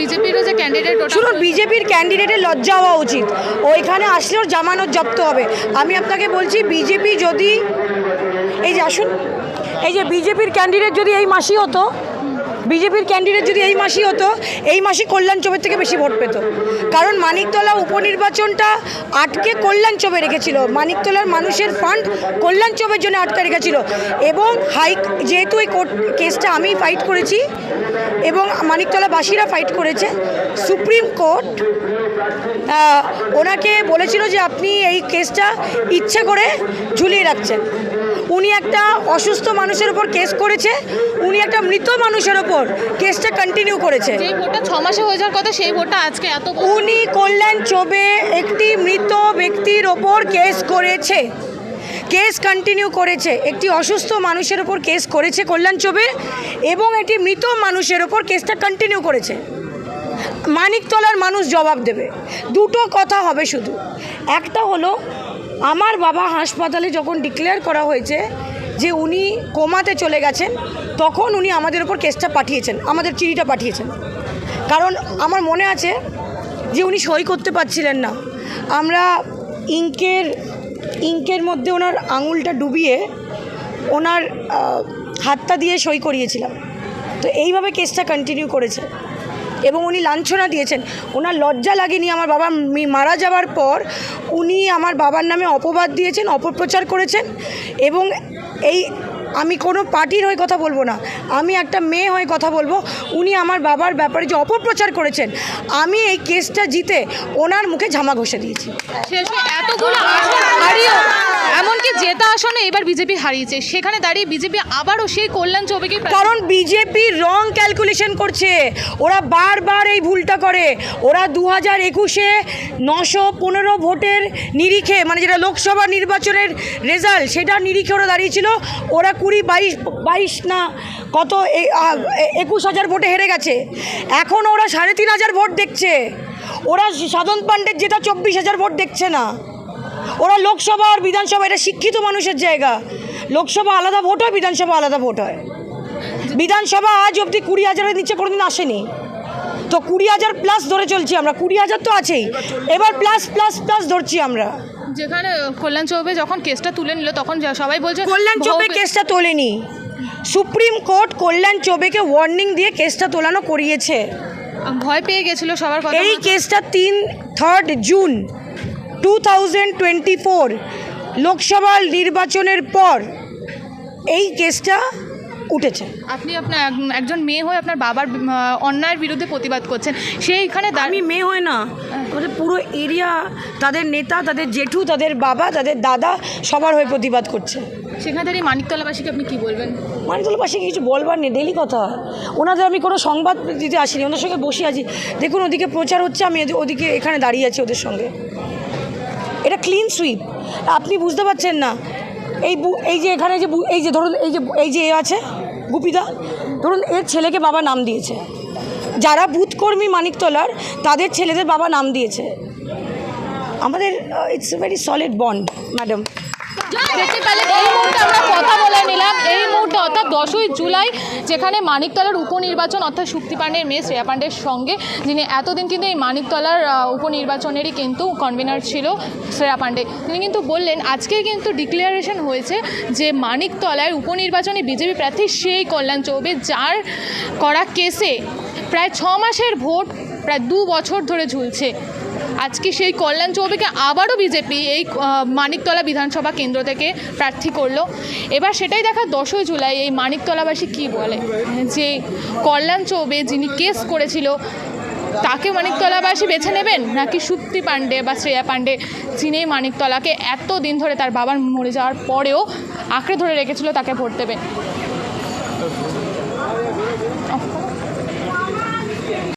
বিজেপিরও যে ক্যান্ডিডেট শুনুন বিজেপির ক্যান্ডিডেটের লজ্জা হওয়া উচিত। ওইখানে আসলেও জামানত জব্দ হবে। আমি আপনাকে বলছি বিজেপি যদি এই যে আসুন। এই যে বিজেপির ক্যান্ডিডেট যদি এই মাসি হতো বিজেপির ক্যান্ডিডেট যদি এই মাসি হতো, এই মাসি কল্যাণ চোবের থেকে বেশি ভোট পেত। কারণ মানিকতলা উপনির্বাচনটা আটকে কল্যাণ চোবে রেখেছিল। মানিকতলার মানুষের ফান্ড কল্যাণ চোবের জন্য আটকে রেখেছিল। এবং হাই, যেহেতু এই কোর্ট কেসটা আমি ফাইট করেছি, এবং মানিকতলাবাসীরা ফাইট করেছে, সুপ্রিম কোর্ট ওনাকে বলেছিল যে আপনি এই কেসটা ইচ্ছে করে ঝুলিয়ে রাখছেন। উনি একটা অসুস্থ মানুষের ওপর কেস করেছে উনি একটা মৃত মানুষের ওপর কেসটা কন্টিনিউ করেছে। যেই ভোটটা ছ মাসে হয়ে যাওয়ার কথা সেই ভোটটা আজকে এত উনি কল্যাণ চোবে একটি মৃত ব্যক্তির ওপর কেস করেছে। কেস কন্টিনিউ করেছে। একটি অসুস্থ মানুষের ওপর কেস করেছে কল্যাণ চোবে এবং একটি মৃত মানুষের ওপর কেসটা কন্টিনিউ করেছে। মানিকতলার মানুষ জবাব দেবে। দুটো কথা হবে শুধু। একটা হলো আমার বাবা হাসপাতালে যখন ডিক্লেয়ার করা হয়েছে যে উনি কোমাতে চলে গেছেন, তখন উনি আমাদের ওপর কেসটা পাঠিয়েছেন, আমাদের চিঠিটা পাঠিয়েছেন। কারণ আমার মনে আছে যে উনি সই করতে পারছিলেন না। আমরা ইঙ্কের ইঙ্কের মধ্যে ওনার আঙুলটা ডুবিয়ে ওনার হাতটা দিয়ে সই করিয়েছিলাম। তো এইভাবে কেসটা কন্টিনিউ করেছে। এবং উনি লাঞ্ছনা দিয়েছেন। ওনার লজ্জা লাগেনি আমার বাবা মারা যাওয়ার পর। উনি আমার বাবার নামে অপবাদ দিয়েছেন, অপপ্রচার করেছেন এবং এই আমি কোনো পার্টির হয়ে কথা বলব না। আমি একটা মেয়ে হয়ে কথা বলব। উনি আমার বাবার ব্যাপারে যে অপপ্রচার করেছেন আমি এই কেসটা জিতে ওনার মুখে ঝামা ঘষে দিয়েছি। এতগুলো এমনকি জেতা আসনে এবার বিজেপি হারিয়েছে। সেখানে দাঁড়িয়ে বিজেপি আবারও সেই কল্যাণ চৌবেকে কারণ বিজেপি রং ক্যালকুলেশন করছে। ওরা বারবার এই ভুলটা করে। ওরা দু হাজার একুশে নশো পনেরো ভোটের নিরিখে মানে যেটা লোকসভা নির্বাচনের রেজাল্ট সেটা নিরিখে ওরা দাঁড়িয়েছিল। ওরা কুড়ি বাইশ বাইশ না কত একুশ হাজার ভোটে হেরে গেছে। এখন ওরা সাড়ে তিন হাজার ভোট দেখছে। ওরা সাধন পাণ্ডের যেটা চব্বিশ হাজার ভোট দেখছে না। ওরা লোকসভা আর বিধানসভা, এটা শিক্ষিত মানুষের জায়গা। লোকসভা আলাদা ভোট হয়, বিধানসভা আলাদা ভোট হয়। বিধানসভা আজ অবধি কুড়ি হাজারের নিচে কোনোদিন আসেনি। তো কুড়ি হাজার প্লাস ধরে চলছি আমরা। কুড়ি হাজার তো আছেই। এবার প্লাস প্লাস প্লাস ধরছি আমরা। যেখানে কল্যাণ চৌবে যখন কেসটা তুলে নিল তখন সবাই বলছে কল্যাণ চোবে কেসটা তোলেনি। সুপ্রিম কোর্ট কল্যাণ চোবেকে ওয়ার্নিং দিয়ে কেসটা তোলানো করিয়েছে। ভয় পেয়ে গেছিল সবার কথা এই কেসটা তিন third June two thousand twenty four Lok Sabha নির্বাচনের পর এই কেসটা উঠেছে। আপনি আপনার একজন মেয়ে হয়ে আপনার বাবার অন্যায়ের বিরুদ্ধে প্রতিবাদ করছেন। সেইখানে আমি মেয়ে হয় না। আমাদের পুরো এরিয়া তাদের নেতা তাদের জেঠু তাদের বাবা তাদের দাদা সবার হয়ে প্রতিবাদ করছে। সেখানে দাঁড়িয়ে মানিকতলাবাসীকে আপনি কি বলবেন? মানিকতলাবাসীকে কিছু বলবার নেই ডেলি কথা। ওনাদের আমি কোনো সংবাদ দিতে আসিনি ওদের সঙ্গে বসে আছি। দেখুন ওদিকে প্রচার হচ্ছে আমি ওদিকে এখানে দাঁড়িয়ে আছি ওদের সঙ্গে। এটা ক্লিন সুইপ আপনি বুঝতে পারছেন না এই এই যে এখানে যে এই যে ধরুন, এই যে এই যে এ আছে গুপিদা ধরুন এর ছেলেকে বাবা নাম দিয়েছে। যারা বুথকর্মী মানিকতলার, তাদের ছেলেদের বাবা নাম দিয়েছে। আমাদের it's a very solid bond madam কথা বলে নিলাম। দশই জুলাই, যেখানে মানিকতলার উপনির্বাচন, অর্থাৎ শুক্তি পাণ্ডের মেয়ে শ্রেয়া পাণ্ডের সঙ্গে, যিনি এতদিন কিন্তু এই মানিকতলার উপনির্বাচনেরই কিন্তু কনভেনার ছিল শ্রেয়া পাণ্ডে। তিনি কিন্তু বললেন আজকে কিন্তু ডিক্লারেশন হয়েছে যে মানিকতলায় উপনির্বাচনে বিজেপি প্রার্থী সেই কল্যাণ চৌবে, যার করা কেসে প্রায় ছ মাসের ভোট, প্রায় দু বছর ধরে ঝুলছে। আজকে সেই কল্যাণ চৌবেকে আবারও বিজেপি এই মানিকতলা বিধানসভা কেন্দ্র থেকে প্রার্থী করল। এবার সেটাই দেখা দশই জুলাই, এই মানিকতলাবাসী কি বলে? যে কল্যাণ চৌবে যিনি কেস করেছিল, তাকে মানিকতলাবাসী বেছে নেবেন? নাকি সুপ্তি পাণ্ডে বা শ্রেয়া পাণ্ডে, যিনি মানিকতলাকে এত দিন ধরে তার বাবার মরে যাওয়ার পরেও আঁকড়ে ধরে রেখেছিল, তাকে ভোট দেবেন?